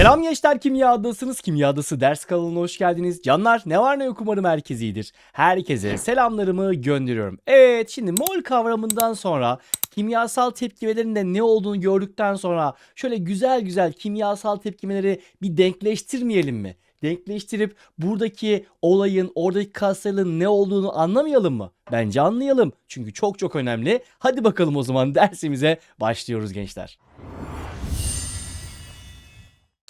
Selam gençler Kimya Adasınız. Kimya Adası ders kanalına hoş geldiniz. Canlar ne var ne yok umarım herkes iyidir. Herkese selamlarımı gönderiyorum. Evet şimdi mol kavramından sonra kimyasal tepkimelerin de ne olduğunu gördükten sonra şöyle güzel güzel kimyasal tepkimeleri bir denkleştirmeyelim mi? Denkleştirip buradaki olayın, oradaki katsayının ne olduğunu anlamayalım mı? Bence anlayalım. Çünkü çok çok önemli. Hadi bakalım o zaman dersimize başlıyoruz gençler.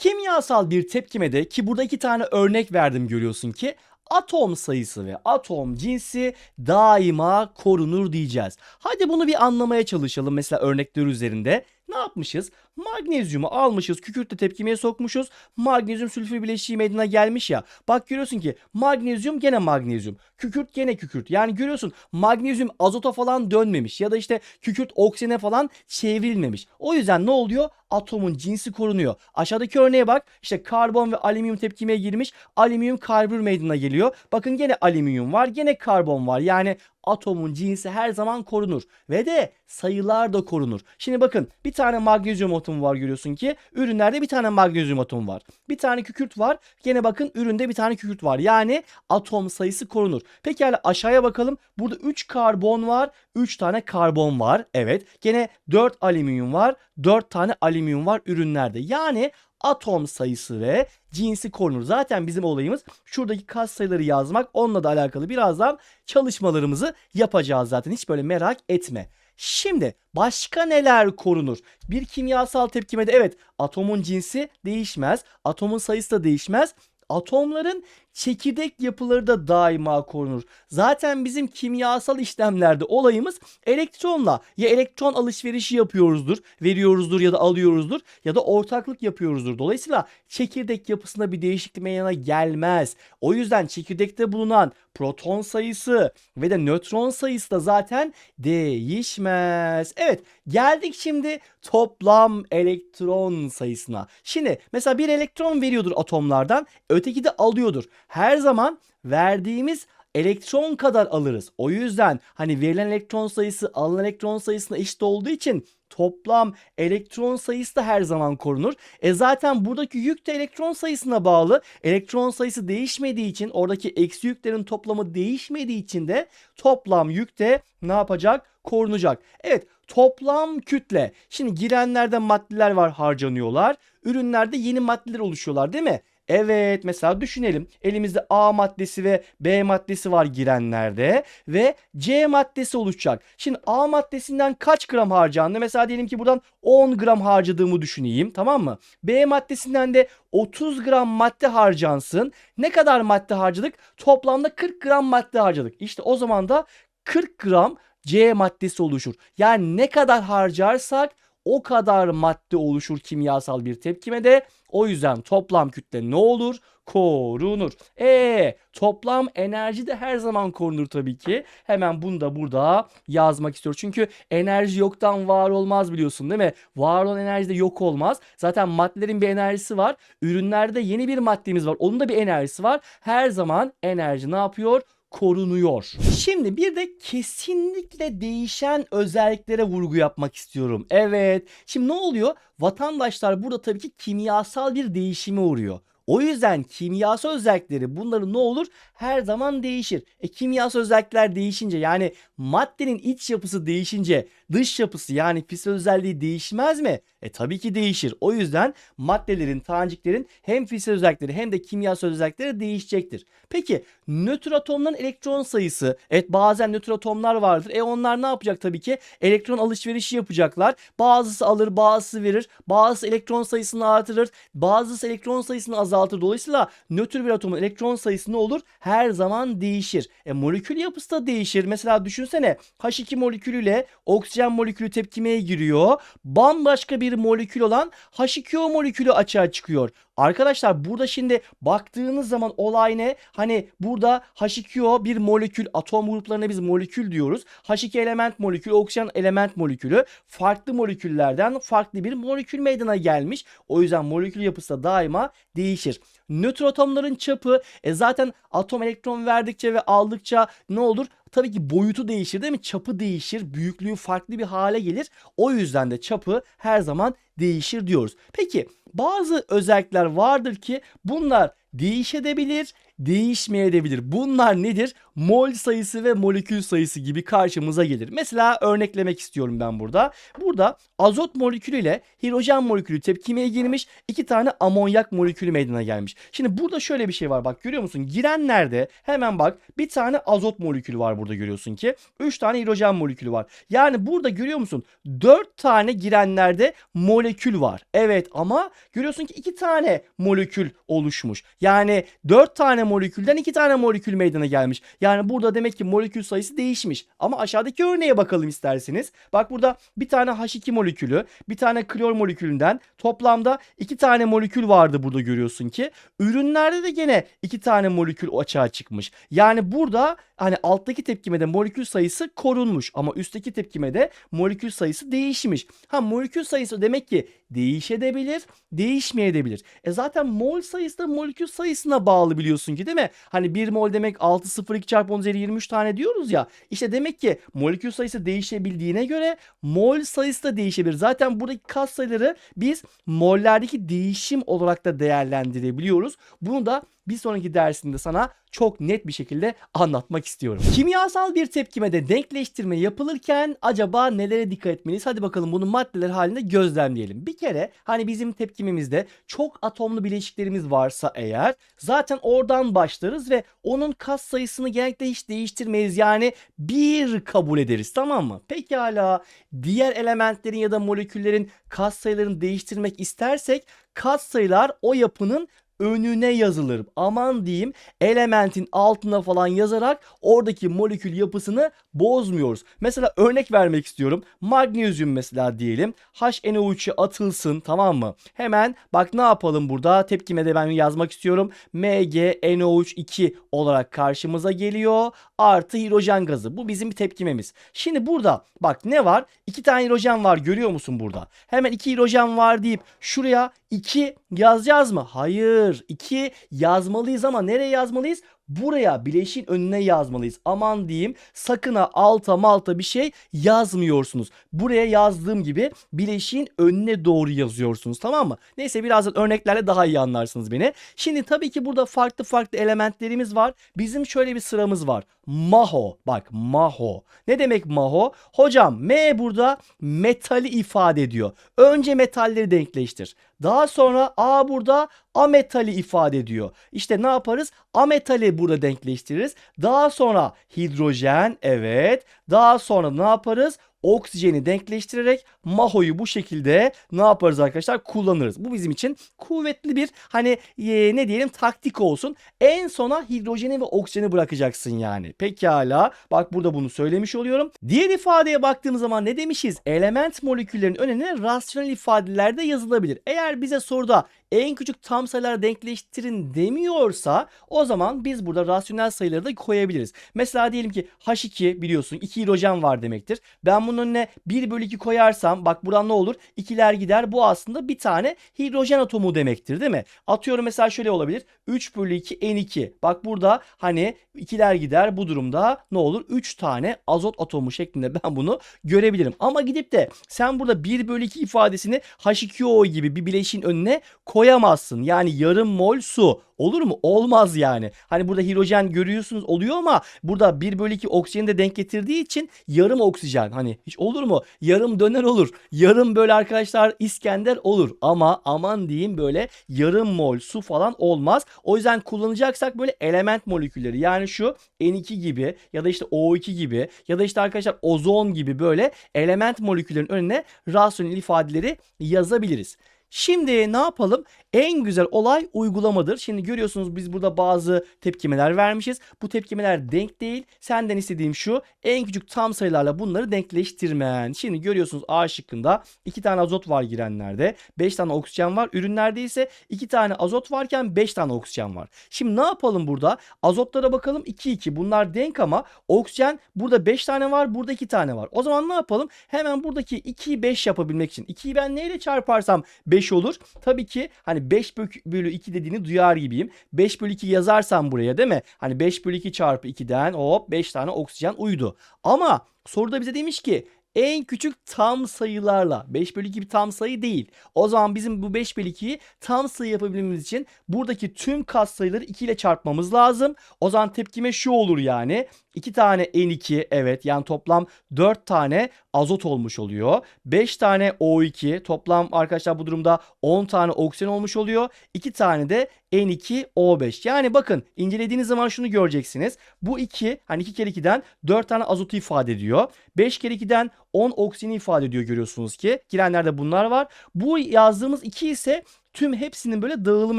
Kimyasal bir tepkimede ki burada iki tane örnek verdim görüyorsun ki atom sayısı ve atom cinsi daima korunur diyeceğiz. Hadi bunu bir anlamaya çalışalım mesela örnekler üzerinde. Ne yapmışız? Magnezyumu almışız, kükürtle tepkimeye sokmuşuz. Magnezyum sülfür bileşiği meydana gelmiş ya. Bak görüyorsun ki magnezyum gene magnezyum. Kükürt gene kükürt. Yani görüyorsun magnezyum azota falan dönmemiş ya da işte kükürt oksijene falan çevrilmemiş. O yüzden ne oluyor? Atomun cinsi korunuyor. Aşağıdaki örneğe bak. İşte karbon ve alüminyum tepkimeye girmiş. Alüminyum karbür meydana geliyor. Bakın gene alüminyum var, gene karbon var. Yani atomun cinsi her zaman korunur ve de sayılar da korunur. Şimdi bakın bir tane magnezyum atomu var görüyorsun ki ürünlerde bir tane magnezyum atomu var. Bir tane kükürt var. Gene bakın üründe bir tane kükürt var. Yani atom sayısı korunur. Pekala aşağıya bakalım. Burada 3 karbon var. 3 tane karbon var. Evet. Gene 4 alüminyum var. 4 tane alüminyum var ürünlerde. Yani atom sayısı ve cinsi korunur. Zaten bizim olayımız şuradaki kas sayıları yazmak. Onunla da alakalı birazdan çalışmalarımızı yapacağız zaten. Hiç böyle merak etme. Şimdi başka neler korunur? Bir kimyasal tepkimede evet atomun cinsi değişmez. Atomun sayısı da değişmez. Atomların çekirdek yapıları da daima korunur. Zaten bizim kimyasal işlemlerde olayımız elektronla ya elektron alışverişi yapıyoruzdur, veriyoruzdur ya da alıyoruzdur ya da ortaklık yapıyoruzdur. Dolayısıyla çekirdek yapısında bir değişiklik meydana gelmez. O yüzden çekirdekte bulunan proton sayısı ve de nötron sayısı da zaten değişmez. Evet geldik şimdi toplam elektron sayısına. Şimdi mesela bir elektron veriyordur atomlardan öteki de alıyordur. Her zaman verdiğimiz elektron kadar alırız. O yüzden hani verilen elektron sayısı alınan elektron sayısına eşit olduğu için toplam elektron sayısı da her zaman korunur. E zaten buradaki yük de elektron sayısına bağlı. Elektron sayısı değişmediği için oradaki eksi yüklerin toplamı değişmediği için de toplam yük de ne yapacak? Korunacak. Evet toplam kütle. Şimdi girenlerde maddeler var harcanıyorlar. Ürünlerde yeni maddeler oluşuyorlar değil mi? Evet mesela düşünelim. Elimizde A maddesi ve B maddesi var girenlerde ve C maddesi oluşacak. Şimdi A maddesinden kaç gram harcandı? Mesela diyelim ki buradan 10 gram harcadığımı düşüneyim tamam mı? B maddesinden de 30 gram madde harcansın. Ne kadar madde harcadık? Toplamda 40 gram madde harcadık. İşte o zaman da 40 gram C maddesi oluşur. Yani ne kadar harcarsak o kadar madde oluşur kimyasal bir tepkimede. O yüzden toplam kütle ne olur? Korunur. E toplam enerji de her zaman korunur tabii ki. Hemen bunu da burada yazmak istiyorum. Çünkü enerji yoktan var olmaz biliyorsun değil mi? Var olan enerji de yok olmaz. Zaten maddelerin bir enerjisi var. Ürünlerde yeni bir maddemiz var. Onun da bir enerjisi var. Her zaman enerji ne yapıyor? Korunuyor. Şimdi bir de kesinlikle değişen özelliklere vurgu yapmak istiyorum. Evet. Şimdi ne oluyor? Vatandaşlar burada tabii ki kimyasal bir değişime uğruyor. O yüzden kimyasal özellikleri bunların ne olur? Her zaman değişir. E kimyasal özellikler değişince yani maddenin iç yapısı değişince dış yapısı yani fiziksel özelliği değişmez mi? E tabii ki değişir. O yüzden maddelerin, taneciklerin hem fiziksel özellikleri hem de kimyasal özellikleri değişecektir. Peki nötr atomların elektron sayısı. Evet bazen nötr atomlar vardır. E onlar ne yapacak tabii ki? Elektron alışverişi yapacaklar. Bazısı alır, bazısı verir. Bazısı elektron sayısını artırır. Bazısı elektron sayısını azaltır. Dolayısıyla nötr bir atomun elektron sayısı ne olur? Her zaman değişir. E molekül yapısı da değişir. Mesela düşünsene H2 molekülüyle oksijen molekülü tepkimeye giriyor. Bambaşka bir molekül olan H2O molekülü açığa çıkıyor. Arkadaşlar burada şimdi baktığınız zaman olay ne? Hani burada H2O bir molekül, atom gruplarına biz molekül diyoruz. H2 element molekülü, oksijen element molekülü farklı moleküllerden farklı bir molekül meydana gelmiş. O yüzden molekül yapısı da daima değişir. Nötr atomların çapı e zaten atom elektron verdikçe ve aldıkça ne olur? Tabii ki boyutu değişir değil mi? Çapı değişir, büyüklüğü farklı bir hale gelir. O yüzden de çapı her zaman değişir diyoruz. Peki bazı özellikler vardır ki bunlar değişebilir, değişmeyebilir. Bunlar nedir? Mol sayısı ve molekül sayısı gibi karşımıza gelir. Mesela örneklemek istiyorum ben burada. Burada azot molekülü ile hidrojen molekülü tepkimeye girmiş. iki tane amonyak molekülü meydana gelmiş. Şimdi burada şöyle bir şey var bak görüyor musun? Girenlerde hemen bak bir tane azot molekülü var burada görüyorsun ki. Üç tane hidrojen molekülü var. Yani burada görüyor musun? Dört tane girenlerde molekül var. Evet ama görüyorsun ki iki tane molekül oluşmuş. Yani dört tane molekülden iki tane molekül meydana gelmiş. Yani burada demek ki molekül sayısı değişmiş. Ama aşağıdaki örneğe bakalım isterseniz. Bak burada bir tane H2 molekülü, bir tane klor molekülünden toplamda iki tane molekül vardı burada görüyorsun ki. Ürünlerde de gene iki tane molekül açığa çıkmış. Yani burada hani alttaki tepkimede molekül sayısı korunmuş ama üstteki tepkimede molekül sayısı değişmiş. Ha molekül sayısı demek ki değişebilir, değişmeyebilir. E zaten mol sayısı da molekül sayısına bağlı biliyorsun ki değil mi? Hani 1 mol demek 602 çarpı 10 üzeri 23 tane diyoruz ya. İşte demek ki molekül sayısı değişebildiğine göre mol sayısı da değişebilir. Zaten buradaki kat sayıları biz mollerdeki değişim olarak da değerlendirebiliyoruz. Bunu da bir sonraki dersinde sana çok net bir şekilde anlatmak istiyorum. Kimyasal bir tepkimede denkleştirme yapılırken acaba nelere dikkat etmeliyiz? Hadi bakalım bunu maddeler halinde gözlemleyelim. Bir kere hani bizim tepkimimizde çok atomlu bileşiklerimiz varsa eğer zaten oradan başlarız ve onun kas sayısını genellikle hiç değiştirmeyiz. Yani bir kabul ederiz tamam mı? Pekala diğer elementlerin ya da moleküllerin kas sayılarını değiştirmek istersek kas sayılar o yapının önüne yazılır. Aman diyeyim elementin altına falan yazarak oradaki molekül yapısını bozmuyoruz. Mesela örnek vermek istiyorum. Magnezyum mesela diyelim. HNO3'e atılsın tamam mı? Hemen bak ne yapalım burada? Tepkimede ben yazmak istiyorum. MgNO3 olarak karşımıza geliyor. Artı hidrojen gazı. Bu bizim bir tepkimemiz. Şimdi burada bak ne var? İki tane hidrojen var görüyor musun burada? Hemen iki hidrojen var deyip şuraya 2 yazacağız mı? Hayır. 2 yazmalıyız ama nereye yazmalıyız? Buraya bileşin önüne yazmalıyız. Aman diyeyim sakın ha alta malta bir şey yazmıyorsunuz. Buraya yazdığım gibi bileşiğin önüne doğru yazıyorsunuz tamam mı? Neyse birazdan örneklerle daha iyi anlarsınız beni. Şimdi tabii ki burada farklı farklı elementlerimiz var. Bizim şöyle bir sıramız var. Maho. Bak maho. Ne demek maho? Hocam M burada metali ifade ediyor. Önce metalleri denkleştir. Daha sonra A burada ametali ifade ediyor. İşte ne yaparız? Ametali burada denkleştiririz. Daha sonra hidrojen evet. Daha sonra ne yaparız? oksijeni denkleştirerek mahoyu bu şekilde ne yaparız arkadaşlar kullanırız. Bu bizim için kuvvetli bir hani e, ne diyelim taktik olsun. En sona hidrojeni ve oksijeni bırakacaksın yani. Pekala bak burada bunu söylemiş oluyorum. Diğer ifadeye baktığımız zaman ne demişiz? Element moleküllerin önüne rasyonel ifadelerde yazılabilir. Eğer bize soruda en küçük tam sayılar denkleştirin demiyorsa o zaman biz burada rasyonel sayıları da koyabiliriz. Mesela diyelim ki H2 biliyorsun 2 hidrojen var demektir. Ben bunun önüne 1 bölü 2 koyarsam bak buradan ne olur? 2'ler gider. Bu aslında bir tane hidrojen atomu demektir değil mi? Atıyorum mesela şöyle olabilir. 3 bölü 2 N2. Bak burada hani 2'ler gider. Bu durumda ne olur? 3 tane azot atomu şeklinde ben bunu görebilirim. Ama gidip de sen burada 1 bölü 2 ifadesini H2O gibi bir bileşin önüne koyamazsın. Yani yarım mol su. Olur mu? Olmaz yani. Hani burada hidrojen görüyorsunuz oluyor ama burada 1 bölü 2 oksijeni de denk getirdiği için yarım oksijen. Hani hiç olur mu? Yarım döner olur. Yarım böyle arkadaşlar İskender olur. Ama aman diyeyim böyle yarım mol su falan olmaz. O yüzden kullanacaksak böyle element molekülleri yani şu N2 gibi ya da işte O2 gibi ya da işte arkadaşlar ozon gibi böyle element moleküllerin önüne rasyonel ifadeleri yazabiliriz. Şimdi ne yapalım? En güzel olay uygulamadır. Şimdi görüyorsunuz biz burada bazı tepkimeler vermişiz. Bu tepkimeler denk değil. Senden istediğim şu en küçük tam sayılarla bunları denkleştirmen. Şimdi görüyorsunuz A şıkkında 2 tane azot var girenlerde. 5 tane oksijen var. Ürünlerde ise 2 tane azot varken 5 tane oksijen var. Şimdi ne yapalım burada? Azotlara bakalım 2 2. Bunlar denk ama oksijen burada 5 tane var. Burada 2 tane var. O zaman ne yapalım? Hemen buradaki 2'yi 5 yapabilmek için 2'yi ben neyle çarparsam 5 olur. Tabii ki hani 5 bölü 2 dediğini duyar gibiyim. 5 bölü 2 yazarsam buraya değil mi? Hani 5 bölü 2 çarpı 2'den hop 5 tane oksijen uydu. Ama soruda bize demiş ki en küçük tam sayılarla. 5 bölü 2 bir tam sayı değil. O zaman bizim bu 5 bölü 2'yi tam sayı yapabilmemiz için buradaki tüm katsayıları 2 ile çarpmamız lazım. O zaman tepkime şu olur yani. 2 tane N2 evet yani toplam 4 tane azot olmuş oluyor. 5 tane O2 toplam arkadaşlar bu durumda 10 tane oksijen olmuş oluyor. 2 tane de N2O5. Yani bakın incelediğiniz zaman şunu göreceksiniz. Bu 2 hani 2 kere 2'den 4 tane azotu ifade ediyor. 5 kere 2'den 10 oksijeni ifade ediyor görüyorsunuz ki. Girenlerde bunlar var. Bu yazdığımız 2 ise tüm hepsinin böyle dağılım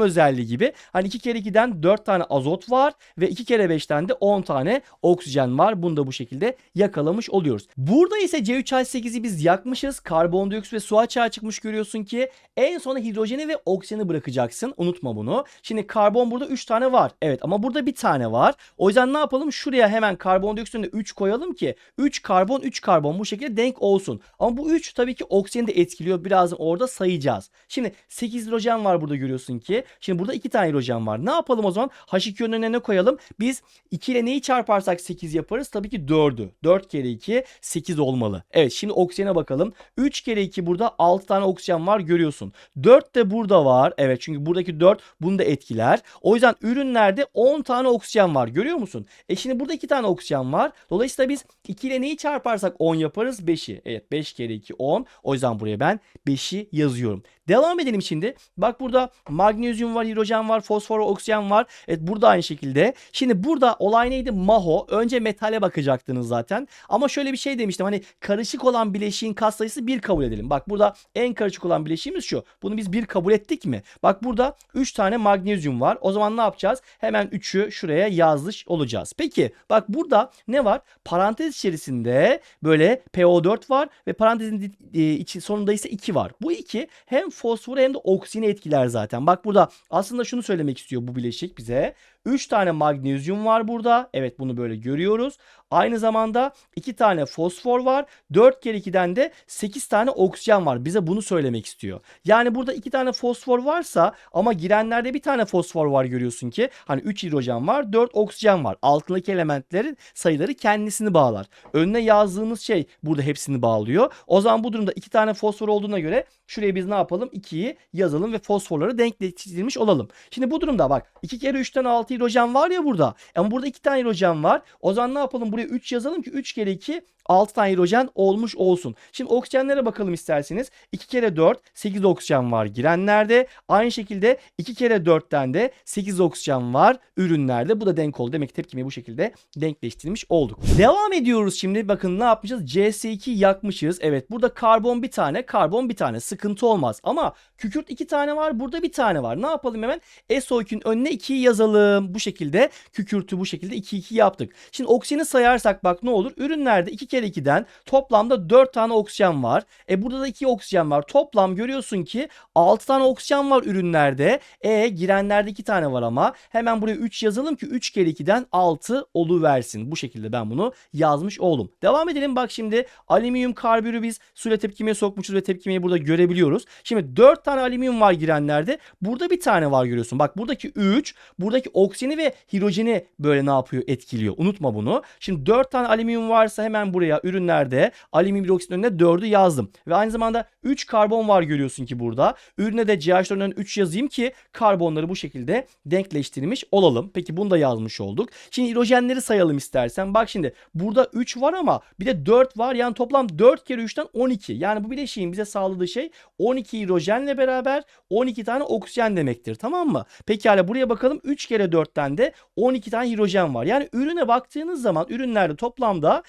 özelliği gibi. Hani 2 kere 2'den 4 tane azot var ve 2 kere 5'ten de 10 tane oksijen var. Bunu da bu şekilde yakalamış oluyoruz. Burada ise C3H8'i biz yakmışız. Karbondioksit ve su açığa çıkmış görüyorsun ki en sona hidrojeni ve oksijeni bırakacaksın. Unutma bunu. Şimdi karbon burada 3 tane var. Evet ama burada bir tane var. O yüzden ne yapalım? Şuraya hemen karbondioksitin de 3 koyalım ki 3 karbon 3 karbon bu şekilde denk olsun. Ama bu 3 tabii ki oksijeni de etkiliyor. Birazdan orada sayacağız. Şimdi 8 hidrojen var burada görüyorsun ki. Şimdi burada 2 tane hidrojen var. Ne yapalım o zaman? H2'nin önüne ne koyalım? Biz 2 ile neyi çarparsak 8 yaparız? Tabii ki 4'ü. 4 kere 2 8 olmalı. Evet şimdi oksijene bakalım. 3 kere 2 burada 6 tane oksijen var görüyorsun. 4 de burada var. Evet çünkü buradaki 4 bunu da etkiler. O yüzden ürünlerde 10 tane oksijen var. Görüyor musun? E şimdi burada 2 tane oksijen var. Dolayısıyla biz 2 ile neyi çarparsak 10 yaparız? 5'i. Evet 5 kere 2 10. O yüzden buraya ben 5'i yazıyorum. Devam edelim şimdi. Bak burada magnezyum var, hidrojen var, fosfor, oksijen var. Evet burada aynı şekilde. Şimdi burada olay neydi? Maho. Önce metale bakacaktınız zaten. Ama şöyle bir şey demiştim. Hani karışık olan bileşiğin katsayısı 1 kabul edelim. Bak burada en karışık olan bileşiğimiz şu. Bunu biz 1 kabul ettik mi? Bak burada 3 tane magnezyum var. O zaman ne yapacağız? Hemen 3'ü şuraya yazmış olacağız. Peki bak burada ne var? Parantez içerisinde böyle PO4 var ve parantezin içi sonunda ise 2 var. Bu 2 hem fosforu hem de oksijeni etkiler zaten. Bak burada aslında şunu söylemek istiyor bu bileşik bize. 3 tane magnezyum var burada. Evet bunu böyle görüyoruz. Aynı zamanda 2 tane fosfor var. 4 kere 2'den de 8 tane oksijen var. Bize bunu söylemek istiyor. Yani burada 2 tane fosfor varsa ama girenlerde bir tane fosfor var görüyorsun ki. Hani 3 hidrojen var 4 oksijen var. Altındaki elementlerin sayıları kendisini bağlar. Önüne yazdığımız şey burada hepsini bağlıyor. O zaman bu durumda 2 tane fosfor olduğuna göre şuraya biz ne yapalım? 2'yi yazalım ve fosforları denkleştirmiş olalım. Şimdi bu durumda bak 2 kere 3'ten 6 hidrojen var ya burada. Ama burada 2 tane hidrojen var. O zaman ne yapalım? Buraya 3 yazalım ki 3 kere 2 6 tane hidrojen olmuş olsun. Şimdi oksijenlere bakalım isterseniz. 2 kere 4 8 oksijen var girenlerde. Aynı şekilde 2 kere 4'ten de 8 oksijen var ürünlerde. Bu da denk oldu. Demek ki tepkimeyi bu şekilde denkleştirmiş olduk. Devam ediyoruz şimdi. Bakın ne yapmışız? CS2 yakmışız. Evet burada karbon bir tane, karbon bir tane. Sıkıntı olmaz. Ama kükürt iki tane var. Burada bir tane var. Ne yapalım hemen? SO2'nin önüne 2'yi yazalım. Bu şekilde kükürtü bu şekilde 2 2 yaptık. Şimdi oksijeni sayarsak bak ne olur? Ürünlerde 2 kere 2'den toplamda 4 tane oksijen var. E burada da 2 oksijen var. Toplam görüyorsun ki 6 tane oksijen var ürünlerde. E girenlerde 2 tane var ama. Hemen buraya 3 yazalım ki 3 kere 2'den 6 oluversin. Bu şekilde ben bunu yazmış oldum. Devam edelim bak şimdi alüminyum karbürü biz suyla tepkimeye sokmuşuz ve tepkimeyi burada görebiliyoruz. Şimdi 4 tane alüminyum var girenlerde. Burada bir tane var görüyorsun. Bak buradaki 3 buradaki oksijeni ve hidrojeni böyle ne yapıyor etkiliyor. Unutma bunu. Şimdi 4 tane alüminyum varsa hemen buraya ürünlerde alüminyum hidroksitin önüne 4'ü yazdım. Ve aynı zamanda 3 karbon var görüyorsun ki burada. Ürüne de CH4'ün önüne 3 yazayım ki karbonları bu şekilde denkleştirmiş olalım. Peki bunu da yazmış olduk. Şimdi hidrojenleri sayalım istersen. Bak şimdi burada 3 var ama bir de 4 var. Yani toplam 4 kere 3'ten 12. Yani bu bileşiğin bize sağladığı şey 12 hidrojenle beraber 12 tane oksijen demektir. Tamam mı? Pekala buraya bakalım. 3 kere 4'ten de 12 tane hidrojen var. Yani ürüne baktığınız zaman ürünlerde toplamda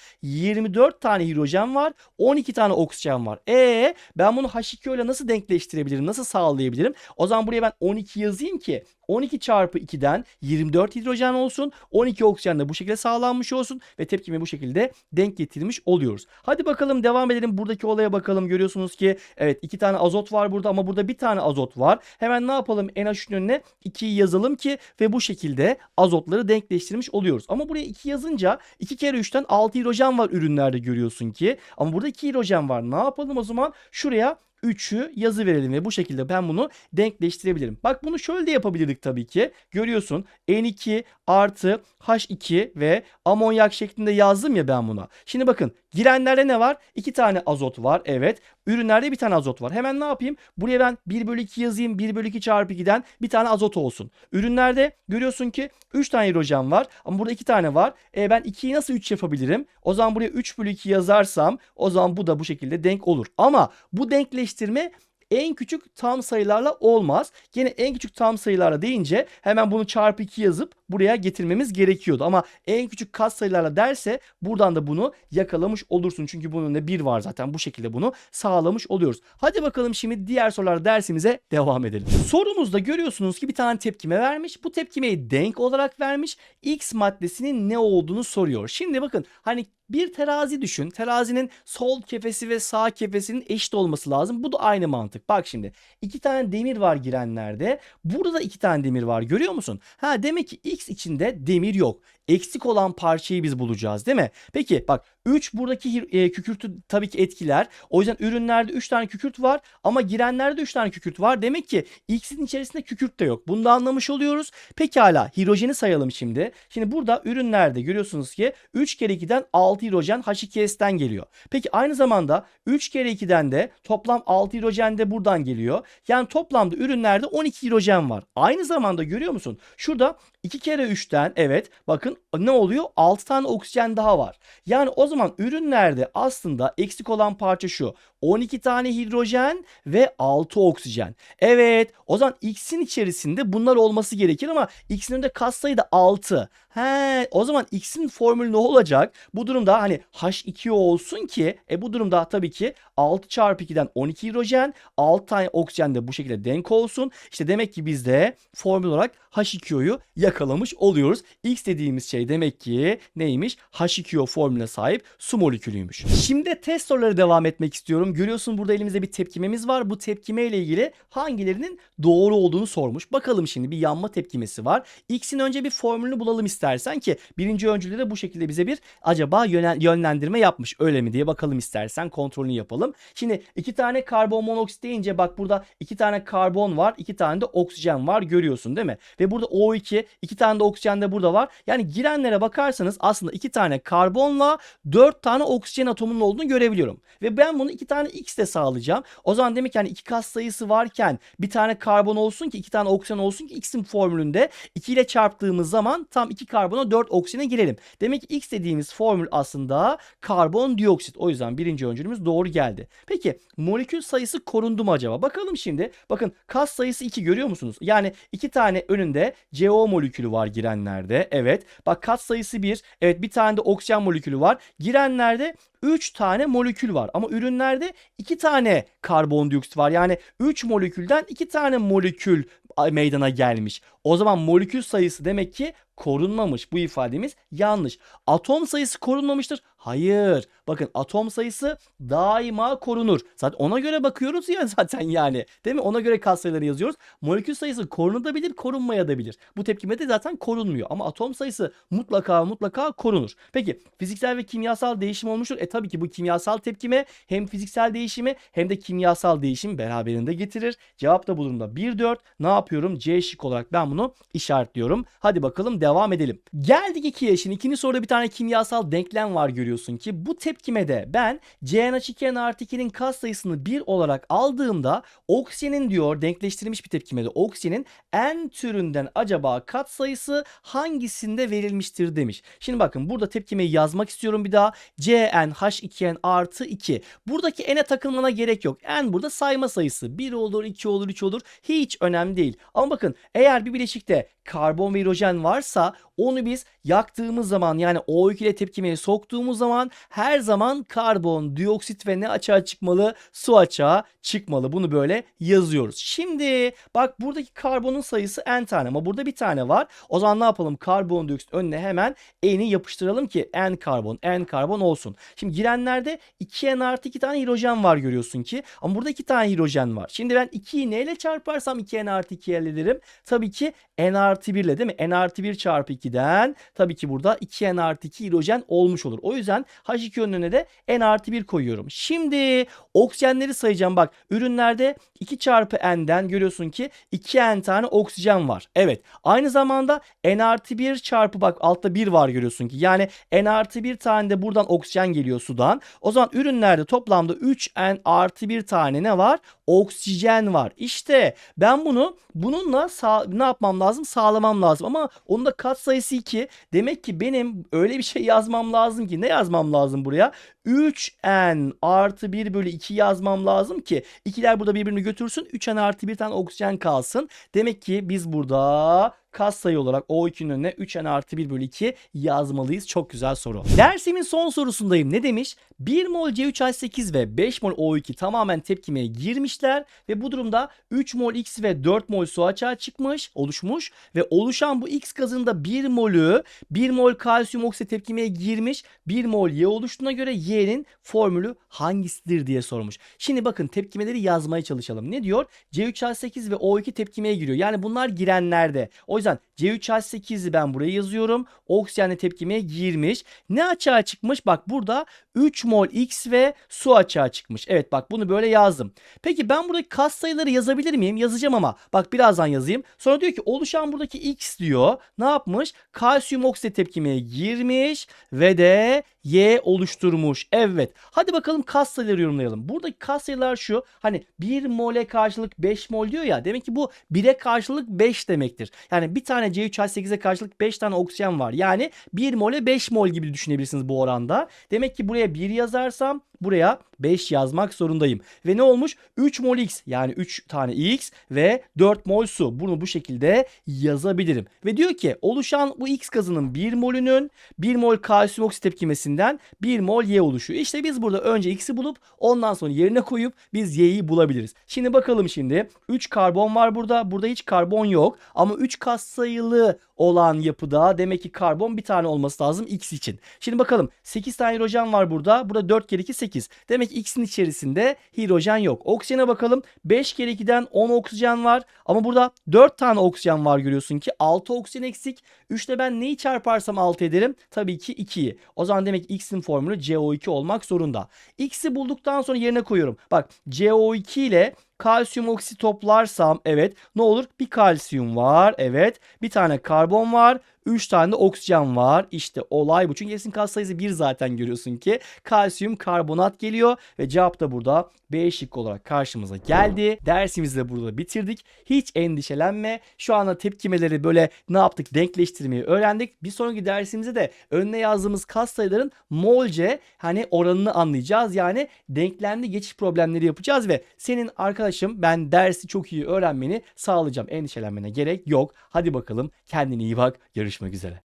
24 tane hidrojen var. 12 tane oksijen var. E ben bunu H2O ile nasıl denkleştirebilirim? Nasıl sağlayabilirim? O zaman buraya ben 12 yazayım ki 12 çarpı 2'den 24 hidrojen olsun. 12 oksijen de bu şekilde sağlanmış olsun. Ve tepkimi bu şekilde denk getirmiş oluyoruz. Hadi bakalım devam edelim. Buradaki olaya bakalım. Görüyorsunuz ki evet 2 tane azot var burada ama burada bir tane azot var. Hemen ne yapalım? NH3'ün önüne 2'yi yazalım ki ve bu şekilde azotları denkleştirmiş oluyoruz. Ama buraya 2 yazınca 2 kere 3'ten 6 hidrojen var ürünlerde görüyorsun ki. Ama burada 2 hidrojen var. Ne yapalım o zaman? Şuraya 3'ü yazı verelim ve bu şekilde ben bunu denkleştirebilirim. Bak bunu şöyle de yapabilirdik tabii ki. Görüyorsun N2 artı H2 ve amonyak şeklinde yazdım ya ben buna. Şimdi bakın girenlerde ne var? 2 tane azot var evet. Ürünlerde bir tane azot var. Hemen ne yapayım? Buraya ben 1 bölü 2 yazayım. 1 bölü 2 çarpı 2'den bir tane azot olsun. Ürünlerde görüyorsun ki 3 tane hidrojen var. Ama burada 2 tane var. E ben 2'yi nasıl 3 yapabilirim? O zaman buraya 3 bölü 2 yazarsam o zaman bu da bu şekilde denk olur. Ama bu denkleştirme en küçük tam sayılarla olmaz. Yine en küçük tam sayılarla deyince hemen bunu çarpı 2 yazıp buraya getirmemiz gerekiyordu. Ama en küçük kat sayılarla derse buradan da bunu yakalamış olursun. Çünkü bunun da 1 var zaten bu şekilde bunu sağlamış oluyoruz. Hadi bakalım şimdi diğer sorular dersimize devam edelim. Sorumuzda görüyorsunuz ki bir tane tepkime vermiş. Bu tepkimeyi denk olarak vermiş. X maddesinin ne olduğunu soruyor. Şimdi bakın hani bir terazi düşün. Terazinin sol kefesi ve sağ kefesinin eşit olması lazım. Bu da aynı mantık. Bak şimdi iki tane demir var girenlerde. Burada da iki tane demir var. Görüyor musun? Ha demek ki X içinde demir yok. Eksik olan parçayı biz bulacağız değil mi? Peki bak 3 buradaki e, kükürtü tabii ki etkiler. O yüzden ürünlerde 3 tane kükürt var ama girenlerde 3 tane kükürt var. Demek ki X'in içerisinde kükürt de yok. Bunu da anlamış oluyoruz. Pekala hidrojeni sayalım şimdi. Şimdi burada ürünlerde görüyorsunuz ki 3 kere 2'den 6 hidrojen H2S'ten geliyor. Peki aynı zamanda 3 kere 2'den de toplam 6 hidrojen de buradan geliyor. Yani toplamda ürünlerde 12 hidrojen var. Aynı zamanda görüyor musun? Şurada 2 kere 3'ten evet bakın ne oluyor? 6 tane oksijen daha var. Yani o zaman ürünlerde aslında eksik olan parça şu. 12 tane hidrojen ve 6 oksijen. Evet o zaman X'in içerisinde bunlar olması gerekir ama X'in önünde katsayı da 6. He, o zaman X'in formülü ne olacak? Bu durumda hani H2O olsun ki e bu durumda tabii ki 6 çarpı 2'den 12 hidrojen 6 tane oksijen de bu şekilde denk olsun. İşte demek ki biz de formül olarak H2O'yu yakalamış oluyoruz. X dediğimiz şey demek ki neymiş? H2O formülüne sahip su molekülüymüş. Şimdi test soruları devam etmek istiyorum. Görüyorsun burada elimizde bir tepkimemiz var. Bu tepkime ile ilgili hangilerinin doğru olduğunu sormuş. Bakalım şimdi bir yanma tepkimesi var. X'in önce bir formülünü bulalım istersen ki birinci öncülde de bu şekilde bize bir acaba yönlendirme yapmış. Öyle mi diye bakalım istersen kontrolünü yapalım. Şimdi iki tane karbon monoksit deyince bak burada iki tane karbon var, iki tane de oksijen var görüyorsun değil mi? Ve burada O2, iki tane de oksijen de burada var. Yani girenlere bakarsanız aslında iki tane karbonla dört tane oksijen atomunun olduğunu görebiliyorum. Ve ben bunu iki tane X de sağlayacağım. O zaman demek yani iki kas sayısı varken bir tane karbon olsun ki iki tane oksijen olsun ki X'in formülünde 2 ile çarptığımız zaman tam 2 karbona 4 oksijene girelim. Demek ki X dediğimiz formül aslında karbondioksit. O yüzden birinci öncülümüz doğru geldi. Peki molekül sayısı korundu mu acaba? Bakalım şimdi. Bakın kas sayısı 2 görüyor musunuz? Yani 2 tane önünde CO molekülü var girenlerde. Evet. Bak kat sayısı 1. Evet bir tane de oksijen molekülü var. Girenlerde 3 tane molekül var ama ürünlerde 2 tane karbondioksit var. Yani 3 molekülden 2 tane molekül meydana gelmiş. O zaman molekül sayısı demek ki korunmamış. Bu ifademiz yanlış. Atom sayısı korunmamıştır. Hayır. Bakın atom sayısı daima korunur. Zaten ona göre bakıyoruz ya zaten yani. Değil mi? Ona göre katsayıları yazıyoruz. Molekül sayısı korunabilir, korunmayabilir. Bu tepkimede zaten korunmuyor. Ama atom sayısı mutlaka mutlaka korunur. Peki fiziksel ve kimyasal değişim olmuştur. E tabii ki bu kimyasal tepkime hem fiziksel değişimi hem de kimyasal değişim beraberinde getirir. Cevap da bu durumda 1-4. Ne yapıyorum? C şık olarak ben bunu işaretliyorum. Hadi bakalım devam edelim. Geldik 2'ye. Şimdi ikinci soruda bir tane kimyasal denklem var görüyorsun ki bu tepkimede ben CnH2n artı 2'nin kas sayısını 1 olarak aldığımda oksijenin diyor denkleştirilmiş bir tepkimede oksijenin N türünden acaba kat sayısı hangisinde verilmiştir demiş. Şimdi bakın burada tepkimeyi yazmak istiyorum bir daha. CnH2n artı 2. Buradaki n'e takılmana gerek yok. N burada sayma sayısı. 1 olur, 2 olur, 3 olur. Hiç önemli değil. Ama bakın eğer bir bileşikte karbon ve hidrojen varsa olmazsa onu biz yaktığımız zaman yani O2 ile tepkimeye soktuğumuz zaman her zaman karbon, dioksit ve ne açığa çıkmalı? Su açığa çıkmalı. Bunu böyle yazıyoruz. Şimdi bak buradaki karbonun sayısı n tane ama burada bir tane var. O zaman ne yapalım? Karbondioksit önüne hemen n'i yapıştıralım ki n karbon, n karbon olsun. Şimdi girenlerde 2n artı 2 tane hidrojen var görüyorsun ki. Ama burada 2 tane hidrojen var. Şimdi ben 2'yi neyle çarparsam 2n artı 2 elde ederim? Tabii ki n artı 1 ile değil mi? n artı 1 çarpı 2 H2O2'den tabii ki burada 2N artı 2 hidrojen olmuş olur. O yüzden H2O'nun önüne de N artı 1 koyuyorum. Şimdi oksijenleri sayacağım. Bak ürünlerde 2 çarpı N'den görüyorsun ki 2N tane oksijen var. Evet. Aynı zamanda N artı 1 çarpı bak altta 1 var görüyorsun ki. Yani N artı 1 tane de buradan oksijen geliyor sudan. O zaman ürünlerde toplamda 3N artı 1 tane ne var? Oksijen var. İşte ben bunu bununla sağ, ne yapmam lazım? Sağlamam lazım. Ama onun da katsayısı 2. Demek ki benim öyle bir şey yazmam lazım ki. Ne yazmam lazım buraya? 3n artı 1 bölü 2 yazmam lazım ki ikiler burada birbirini götürsün 3n artı 1 tane oksijen kalsın. Demek ki biz burada katsayı olarak O2'nin önüne 3n artı 1 bölü 2 yazmalıyız. Çok güzel soru. Dersimin son sorusundayım. Ne demiş? 1 mol C3H8 ve 5 mol O2 tamamen tepkimeye girmişler ve bu durumda 3 mol X ve 4 mol su açığa çıkmış, oluşmuş ve oluşan bu X gazında 1 molü 1 mol kalsiyum oksit tepkimeye girmiş, 1 mol Y oluştuğuna göre Y'nin formülü hangisidir diye sormuş. Şimdi bakın tepkimeleri yazmaya çalışalım. Ne diyor? C3H8 ve O2 tepkimeye giriyor. Yani bunlar girenlerde. O yüzden C3H8'i ben buraya yazıyorum. Oksijenle tepkimeye girmiş. Ne açığa çıkmış? Bak burada 3 mol X ve su açığa çıkmış. Evet bak bunu böyle yazdım. Peki ben buradaki kas sayıları yazabilir miyim? Yazacağım ama bak birazdan yazayım. Sonra diyor ki oluşan buradaki X diyor. Ne yapmış? Kalsiyum oksit tepkimeye girmiş ve de Y oluşturmuş. Evet. Hadi bakalım kas sayıları yorumlayalım. Buradaki kas sayılar şu. Hani 1 mole karşılık 5 mol diyor ya. Demek ki bu 1'e karşılık 5 demektir. Yani bir tane C3H8'e karşılık 5 tane oksijen var. Yani 1 mole 5 mol gibi düşünebilirsiniz bu oranda. Demek ki buraya 1 yazarsam buraya 5 yazmak zorundayım. Ve ne olmuş? 3 mol X yani 3 tane X ve 4 mol su. Bunu bu şekilde yazabilirim. Ve diyor ki oluşan bu X gazının 1 molünün 1 mol kalsiyum oksit tepkimesinden 1 mol Y oluşuyor. İşte biz burada önce X'i bulup ondan sonra yerine koyup biz Y'yi bulabiliriz. Şimdi bakalım şimdi. 3 karbon var burada. Burada hiç karbon yok. Ama 3 kas sayılı olan yapıda demek ki karbon bir tane olması lazım X için. Şimdi bakalım 8 tane hidrojen var burada. Burada 4 kere 2 8. Demek ki X'in içerisinde hidrojen yok. Oksijene bakalım. 5 kere 2'den 10 oksijen var. Ama burada 4 tane oksijen var görüyorsun ki 6 oksijen eksik. 3'te ben neyi çarparsam 6 ederim? Tabii ki 2'yi. O zaman demek ki X'in formülü CO2 olmak zorunda. X'i bulduktan sonra yerine koyuyorum. Bak CO2 ile kalsiyum oksit toplarsam evet ne olur? Bir kalsiyum var evet. Bir tane karbon var. 3 tane de oksijen var. İşte olay bu. Çünkü S'in katsayısı 1 zaten görüyorsun ki. Kalsiyum karbonat geliyor ve cevap da burada B şıkkı olarak karşımıza geldi. Dersimizi de burada bitirdik. Hiç endişelenme. Şu anda tepkimeleri böyle ne yaptık? Denkleştirmeyi öğrendik. Bir sonraki dersimizde de önüne yazdığımız katsayıların molce hani oranını anlayacağız. Yani denklemli geçiş problemleri yapacağız ve senin arkadaşım ben dersi çok iyi öğrenmeni sağlayacağım. Endişelenmene gerek yok. Hadi bakalım kendine iyi bak. Görüşmek üzere.